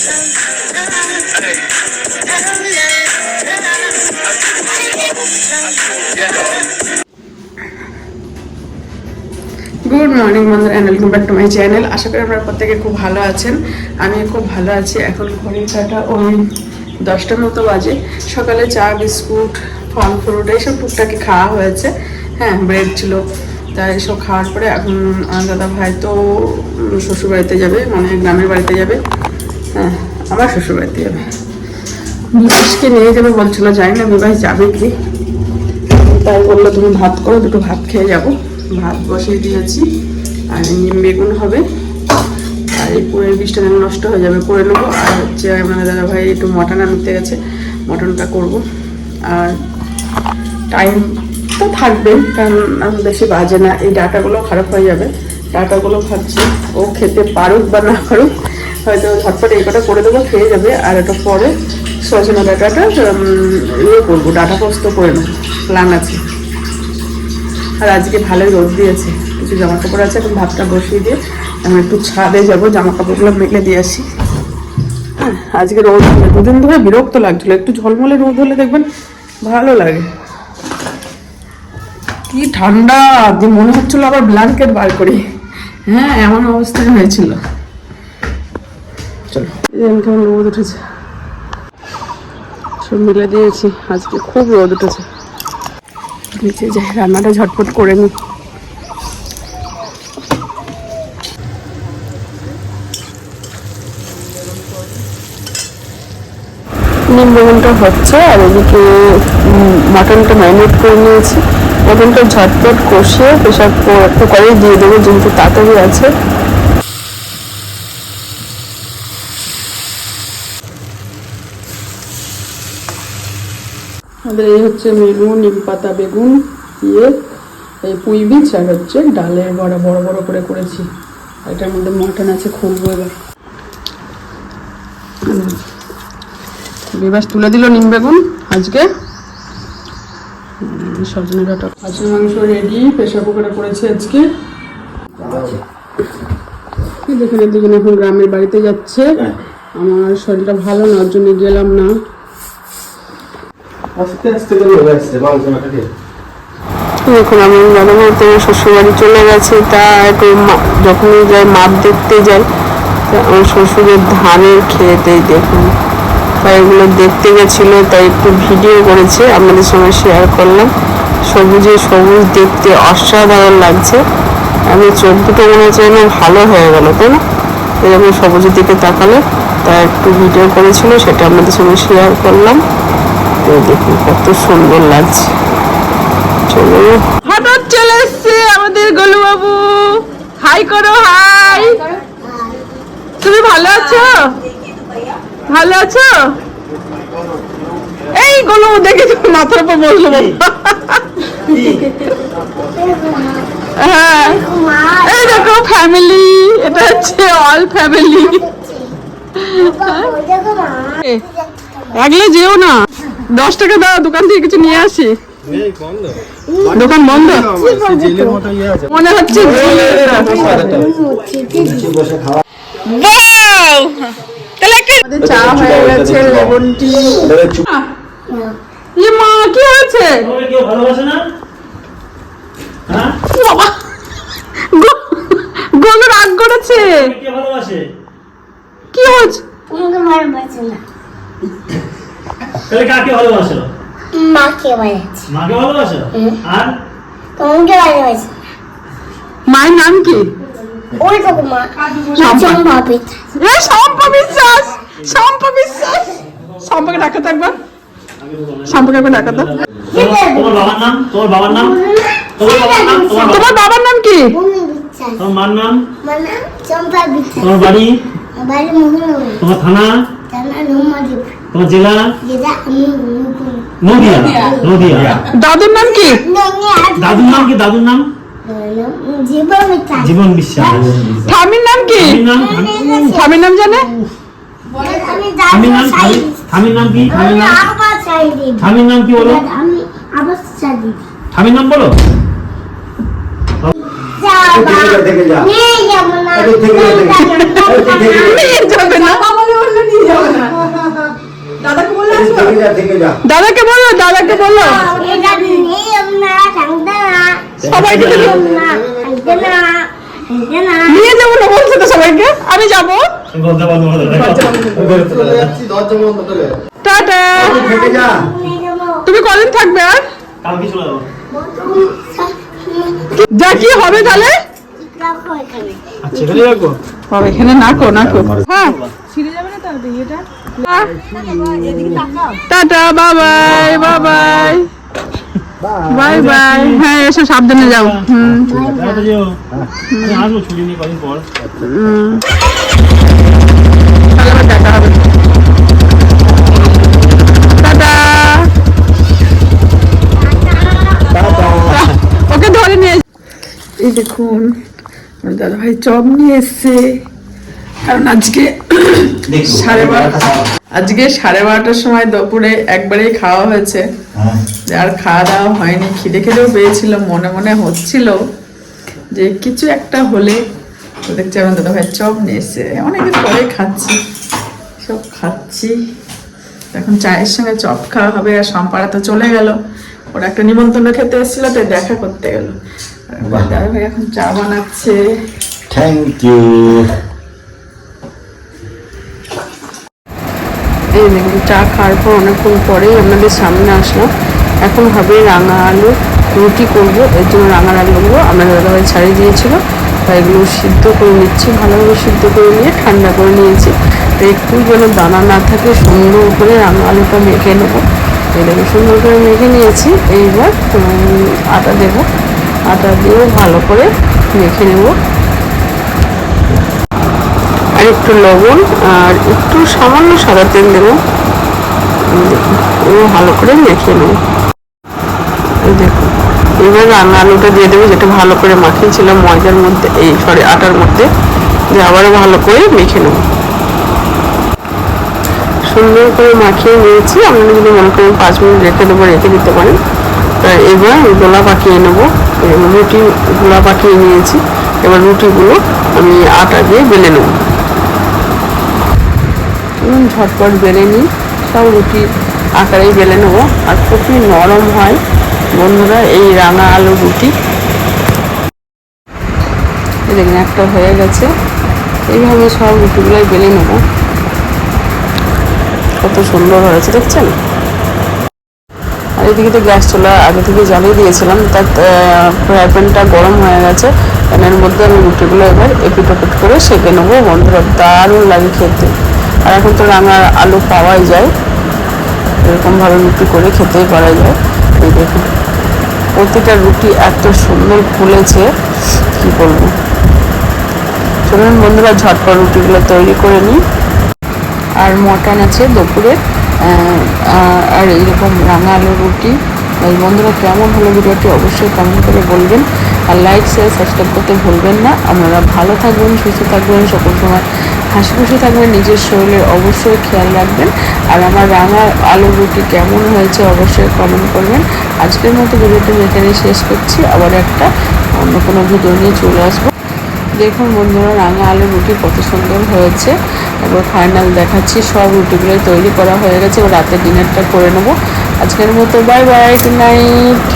Good morning বন্ধুরা and welcome back to my channel আশা করি আপনারা প্রত্যেকে খুব ভালো আছেন। আমি খুব ভালো আছি। এখন ঘড়ির কাটা ওই দশটার মতো বাজে। সকালে চা, বিস্কুট, ফল, ফ্রুট, এইসব টুকটাকি খাওয়া হয়েছে। হ্যাঁ ব্রেড ছিল। তা এসব খাওয়ার পরে এখন দাদা ভাই তো শ্বশুর বাড়িতে যাবে মানে গ্রামের বাড়িতে যাবে। হ্যাঁ আমার শ্বশুর বাড়িতে যাবে। বিকাশকে নিয়ে যাবে বলছিল জানি না বিবাহ যাবে কি? তাই বলল, তুমি ভাত করো, দুটো ভাত খেয়ে যাব। ভাত বসিয়ে দিয়েছি, আর নিম বেগুন হবে। আর এই পুরের বীজটা যেন নষ্ট হয়ে যাবে করে নেব। আর হচ্ছে আমার দাদা ভাই একটু মটন আনতে গেছে, মটনটা করব। আর টাইম তো থাকবে, কারণ এখন বেশি বাজে না। এই ডাটাগুলো খারাপ হয়ে যাবে। ডাটাগুলো ভাবছি, ও খেতে পারুক বা না পারুক হয়তো ঝটপট এই কটা করে দেবো খেয়ে যাবে। আর একটা পরে সজনা ডাটাটা ইয়ে করব ডাটা পোস্ত করে নেব প্ল্যান আছে। আর আজকে ভালোই রোদ দিয়েছে কিছু জামা কাপড় আছে এখন ভাতটা বসিয়ে দিয়ে আমি একটু ছাদে যাব জামা কাপড়গুলো মেলে দিয়ে আসি। হ্যাঁ, আজকে রোদ দুদিন ধরে বিরক্ত লাগছিল একটু ঝলমলে রোদ হলে দেখবেন ভালো লাগে। কি ঠান্ডা যে মনে হচ্ছিল আবার ব্ল্যাঙ্কেট বার করি। হ্যাঁ এমন অবস্থায় হয়েছিল। কেমন রোদ উঠেছে? সব মিলে দিয়েছি, আজকে খুব রোদ উঠেছে। নিচে যাই, রান্নাটা ঝটপট করে নিই। নিম হচ্ছে, আর এদিকে মটনটা ম্যারিনেট করে নিয়েছি। মটনটা ঝটপট কষিয়ে, প্রেশার কুকারে দিয়ে দেবো, যেহেতু তাড়াতাড়ি আছে। আমাদের এই হচ্ছে মেনু নিম পাতা বেগুন দিয়ে এই পুঁই বীজ আর হচ্ছে ডালের বড়া বড় বড় করে করেছি। এটার মধ্যে মটন আছে খুলবো এবার। বিবাস তুলে দিল নিম বেগুন আজকে। সজনে ডাটা খাসির মাংস রেডি প্রেশার কুকারে করেছি আজকে। দেখুন দুজন এখন গ্রামের বাড়িতে যাচ্ছে। আমার শরীরটা ভালো না ওর জন্য গেলাম না আস্তে আস্তে করে হয়ে আসছে মাংস মাখা দিয়ে দেখুন, আমি দাদা বলতে শ্বশুর বাড়ি চলে গেছে, তা যখনই যাই মাপ দেখতে যাই, তা আমার শ্বশুরের ধানের খেতেই দেখুন। তাই এগুলো দেখতে গেছিল তাই একটু ভিডিও করেছে, আপনাদের সঙ্গে শেয়ার করলাম। সবুজে সবুজ দেখতে অসাধারণ লাগছে। আমি চোখ দুটো মনে হচ্ছে যেন ভালো হয়ে গেল, তাই না? এরকম সবুজের দিকে তাকালে, তা একটু ভিডিও করেছিল, সেটা আপনাদের সঙ্গে শেয়ার করলাম। তো দেখুন কত সুন্দর লাগছে। চলো। হঠাৎ চলে এসছে আমাদের গোলু বাবু হাই করো হাই। তুমি ভালো আছো? ভালো আছো? এই গোলু দেখে তো মাথার উপর বসল হ্যাঁ। এই দেখো ফ্যামিলি এটা হচ্ছে অল ফ্যামিলি আগলে যেও না। দশ টাকা দাও দোকান থেকে কিছু নিয়ে আসি দোকান বন্ধ ইয়ে মনে হচ্ছে চা হয়ে গেছে লেমন টি ইয়ে মা কি হয়েছে তোমাকে ভালোবাসে না হ্যাঁ বাবা গোলু রাগ করেছে কি হয়েছে তাহলে কাকে ভালোবাসো মাকে ভালোবাসে। মাকে ভালোবাসো আর? তোমাকে ভালোবাসে। মায়ের নাম কি? ওই তো মা এ বিশ্বাস! শম্পা বিশ্বাস! শম্পাকে ডাকাতে একবার। শম্পাকে একবার ডাকাতে তোমার বাবার নাম? তোমার বাবার নাম? তোমার বাবার নাম? তোমার বাবার নাম কি? তোমার মার নাম? তোমার বাড়ি? বাড়ি তোমার থানা? রুমাদীপ তোমার জেলা? নদিয়া। নদিয়া? দাদুর নাম কি? দাদুর নাম কি? দাদুর নাম? জীবন বিশ্বাস। জীবন নাম কি? স্বামীর নাম? জানে? আমি স্বামীর নাম স্বামীর নাম কি? স্বামীর নাম? কি বলো? আমি স্বামীর নাম বলো। থেকে যা, থেকে যা। থেকে যা, থেকে যা। আরে থেকে যা। নিয়ে যাবে না থেকে যা থেকে যা দাদাকে বলো দাদাকে বলো। না সবাইকে নিয়ে- না না না যাব না বলছে তো সবাইকে আমি যাব। টাটা। যাব তুমি কদিন থাকবে আর? কালকে যা কি হবে তাহলে? রাখো এখানে আচ্ছা এখানে রাখব হবে এখানে নাকো নাকো। হ্যাঁ। টাটা বাবাই বাবাই। Bye bye. হ্যাঁ এসো সাবধানে যাও। হুম। দেখা হবে ওকে ধরে নিয়ে এই দেখুন দাদা ভাই চপ নিয়ে এসছে। কারণ আজকে সাড়ে বারোটা আজকে সাড়ে বারোটার সময় দুপুরে একবারেই খাওয়া হয়েছে। আর খাওয়া দাওয়া হয়নি খিদে খিদেও পেয়েছিল মনে মনে হচ্ছিল যে কিছু একটা হলে তো দেখছি আমার দাদা ভাই চপ নিয়ে এসছে। অনেকদিন পরে খাচ্ছি সব খাচ্ছি। এখন চায়ের সঙ্গে চপ খাওয়া হবে আর সম্পাড়া তো চলে গেল। ওরা একটা নিমন্ত্রণ খেতে এসেছিল তো দেখা করতে গেল। দাদা ভাই এখন চা বানাচ্ছে। থ্যাংক ইউ এই দেখুন চা খাওয়ার পর অনেকক্ষণ পরেই আপনাদের সামনে আসলাম। এখন হবে রাঙা আলু রুটি করব। এর জন্য রাঙা আলুগুলো আমরা দাদাভাই ছাড়িয়ে দিয়েছিল। তাই এগুলো সিদ্ধ করে নিচ্ছি, ভালোভাবে সিদ্ধ করে নিয়ে ঠান্ডা করে নিয়েছি। তো একটু যেন দানা না থাকে, সুন্দর করে রাঙা আলুটা মেখে নেব। দেখুন, সুন্দর করে মেখে নিয়েছি। এইবার আটা দেবো। আটা দিয়ে ভালো করে মেখে নেব। আর একটু লবণ আর একটু সামান্য সাদা তেল দেবো। ভালো করে মেখে নেব। দেখুন এবার রান্না আলুটা দিয়ে দেবো যেটা ভালো করে মাখিয়েছিলাম ময়দার মধ্যে, এই সরি আটার মধ্যে। দিয়ে আবারও ভালো করে মেখে নেব। সুন্দর করে মাখিয়ে নিয়েছি। আপনারা যদি মনে করেন পাঁচ মিনিট রেখে দেবো, রেখে দিতে পারেন। তা এবার গোলা পাকিয়ে নেব। রুটি, গোলা পাকিয়ে নিয়েছি। এবার রুটিগুলো আমি আটা দিয়ে বেলে নেব। এবং ঝটপট বেলে নিই। সব রুটি আকারেই বেলে নেব। আর খুবই নরম হয়। বন্ধুরা, এই রাঙা আলু রুটি। দেখুন, একটা হয়ে গেছে। এইভাবে সব রুটিগুলোই বেলে নেব। কত সুন্দর হয়েছে, দেখছেন? আর এদিকে তো গ্যাস চুলা আগে থেকে জ্বালিয়ে দিয়েছিলাম। তার ফ্রাই প্যানটা গরম হয়ে গেছে। প্যানের মধ্যে আমি রুটিগুলো এবার এপিট ওপিট করে সেঁকে নেব। বন্ধুরা, দারুণ লাগে খেতে। আর এখন তো রাঙা আলু পাওয়াই যায়। এরকমভাবে রুটি করে খেতেই পারা যায়। এই দেখুন, প্রতিটা রুটি এত সুন্দর ফুলেছে, কি বলব। চলুন বন্ধুরা, ঝটপট রুটিগুলো তৈরি করে নিই। আর মটন আছে দুপুরে আর এইরকম রাঙা আলু রুটি। এই বন্ধুরা, কেমন হলো ভিডিওটি অবশ্যই কমেন্ট করে বলবেন। আর লাইক শেয়ার সাবস্ক্রাইব করতে ভুলবেন না। আপনারা ভালো থাকবেন, সুস্থ থাকবেন। সকল সময় হাসি খুশি থাকবেন, নিজের শরীরের অবশ্যই খেয়াল রাখবেন। আর আমার রাঙা আলু রুটি কেমন হয়েছে অবশ্যই কমেন্ট করবেন। আজকের মতো ভিডিওটি এখানে শেষ করছি। আবার একটা অন্য কোনো ভিডিও নিয়ে চলে আসব। দেখুন বন্ধুরা, রাঙা আলু রুটি কত সুন্দর হয়েছে। এবার ফাইনাল দেখাচ্ছি, সব রুটিগুলোই তৈরি করা হয়ে গেছে। রাতের ডিনারটা করে নেব। আজকের মতো বাই বাই নাইট